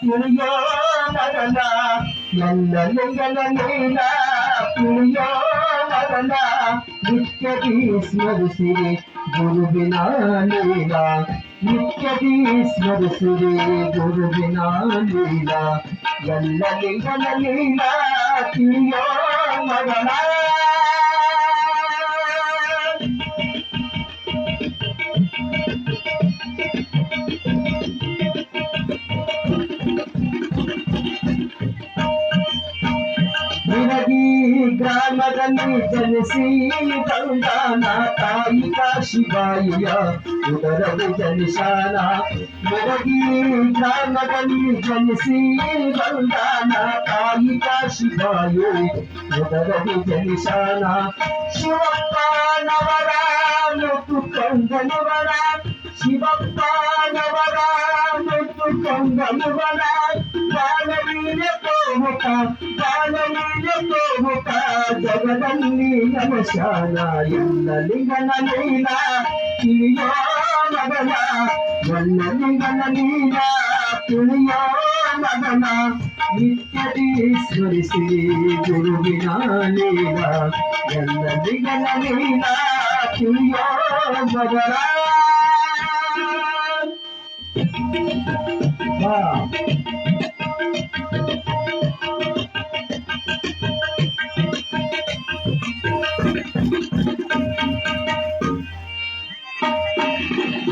పులియో మరణ నల్లలింగల నీల పులియో మరణ నిత్యది స్మరిసిరి గురు వినా నీల నిత్యది స్మరిసిరి గురు వినా నీల నల్లలింగల నీల పులియో మరణ ಗ್ರಾಮದಲ್ಲಿ ಜನಿಸಿ ಬಂದಾನ ತಾಯಿ ಕಾಶಿಬಾಯಿಯ ಉದರವು ಜನಿಶಾನ ನಿನಗಿ ಗ್ರಾಮದಲ್ಲಿ ಜನಿಸಿ ಬಂದಾನ ತಾಯಿ ಕಾಶಿಬಾಯಿ ಉದರವು ಜನಿಶಾನ ಶಿವಪ್ಪ ನವರ ಮುತ್ತು ಕಂದನವರ ಶಿವಪ್ಪ ನವರ ಮುತ್ತು ಕಂದನವರ ಬಾಲವೀರ ತೋಮುಖ ಬಾಲವೀರ ತೋಮುಖ ಜಗದಲ್ಲಿ ನಮಶಾನ ಎಲ್ಲ ಲಿಂಗನ ಲೀಲ ತಿಳಿಯೋ ಮಗನ ಎಲ್ಲ ಲಿಂಗನ ಲೀಲ ತಿಳಿಯೋ ಮಗನ ನಿತ್ಯದಿ ಸ್ಮರಿಸಿ ಗುರುವಿನ ಲೀಲ ಎಲ್ಲ ಲಿಂಗನ ಲೀಲ ತಿಳಿಯೋ ಮಗನ ಬಾ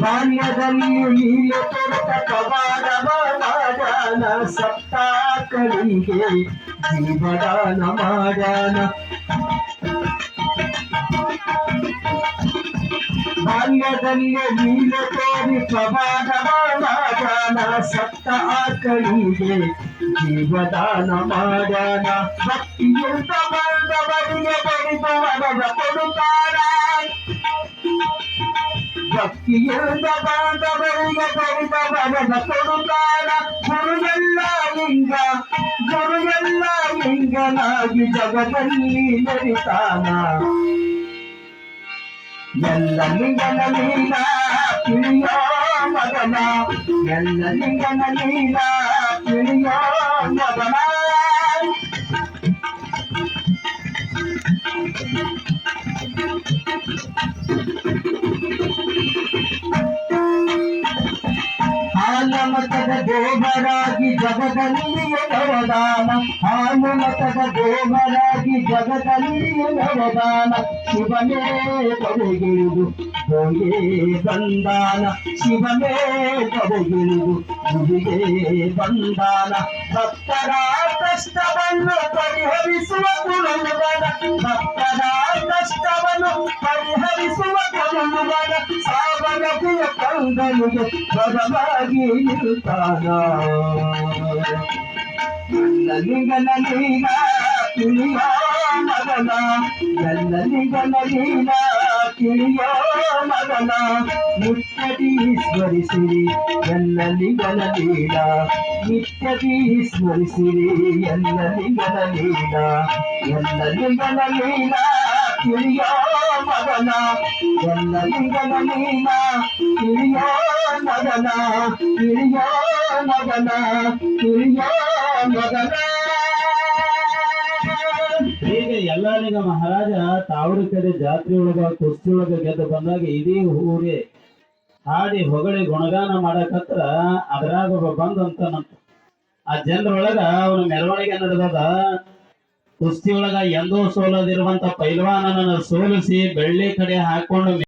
ಬಾಲ್ಯದಲ್ಲಿ ನೀಲ ತೊರೆತ ಕವಾಡವ ಮಾಡಾನ ಸತ್ತ ಕಳಿಗೆ ಜೀವದಾನ ಮಾಡಾನ ಬಾಲ್ಯದಲ್ಲಿ ನೀಲ ತೋರಿ ಕವಾಡವ ಮಾಡಾನ ಸತ್ತ ಕಳಿಗೆ ಜೀವದಾನ ಮಾಡಾನ ಭಕ್ತಿಯುತ ಬಂದವರಿಗೆ ಬಡಿದವರ ಕೊಡುತ್ತಾರ ಭಕ್ತಿಯಿಂದ ಬಾಂಧವರಿಗೆ ಬಡಿದವರನ ಕೊಡುತ್ತಾರ ಗುರುವೆಲ್ಲ ಲಿಂಗ ಗುರುವೆಲ್ಲ ಲಿಂಗನಾಗಿ ಜಗದಲ್ಲಿ ನರಿತಾನ ಎಲ್ಲ ಲಿಂಗನ ಲೀಲ ತಿಳಿಯೋ ಮಗನ ಎಲ್ಲ ಲಿಂಗನ ಲೀಲ ತಿಳಿಯೋ ಮಗನ ಹಾಲ ಮತದ ದೇವರಾಗಿ ಜಗದಲ್ಲಿಯೇ ನವದಾನ ಹಾಲು ಮತದ ದೇವರಾಗಿ ಜಗದಲ್ಲಿಯೇ ನವದಾನ ಶಿವನೇ ಬರೆಗಿಳಿದು ಹೋಯೇ ಬಂದಾನ ಶಿವನೇ ಬರೆಗಿಳಿದು ಗುರಿಗೆ ಬಂದಾನ ಭಕ್ತರ ಕಷ್ಟವನ್ನು ಪರಿಹರಿಸುವ ಗುರುವನ ಭಕ್ತರ ಕಷ್ಟವನ್ನು ಪರಿಹರಿಸುವ ಗುರುವನ ಸಾವನದಿಯ ಕಂದನಿಗೆ ಬದಲಾಗಿ ನಿಲ್ತಾನ ಎಲ್ಲಲಿಗನ ಲೀಲ ತಿಳಿಯೋ ಮಗನ ಎಲ್ಲಲಿಗನ ಲೀಲ ತಿಳಿಯೋ ಮಗನ ನಿತ್ಯದಿ ಸ್ಮರಿಸಿರಿ ಎಲ್ಲಲಿಗನ ಲೀಲ ನಿತ್ಯದಿ ಸ್ಮರಿಸಿರಿ ಎಲ್ಲಲಿಗನ ಲೀಲ ಎಲ್ಲಲಿಗನ ಲೀಲ ತಿಳಿಯೋ ಮಗನ ಎಲ್ಲಲಿಗನ ನೀನ ತಿಳಿಯೋ ಮಗನ ಮಗನ ಮಗನ. ಮಹಾರಾಜ ತಾವರೆಕೆರೆ ಜಾತ್ರೆ ಒಳಗ ಕುರ್ಚಿ ಒಳಗ ಗೆದ್ದು ಬಂದಾಗ ಇಡೀ ಊರೇ ಹಾಡಿ ಹೊಗಳಿ ಗುಣಗಾನ ಮಾಡಕತ್ರ ಅದ್ರಾಗ ಬಂದಂತನಂತ ಆ ಜನರೊಳಗ ಅವನ ಮೆರವಣಿಗೆ ನಡೆದದ. ಕುಸ್ತಿ ಒಳಗ ಎಂದೂ ಸೋಲದಿರುವಂತ ಪೈಲ್ವಾನನನ್ನು ಸೋಲಿಸಿ ಬೆಳ್ಳಿ ಕಡೆ ಹಾಕೊಂಡು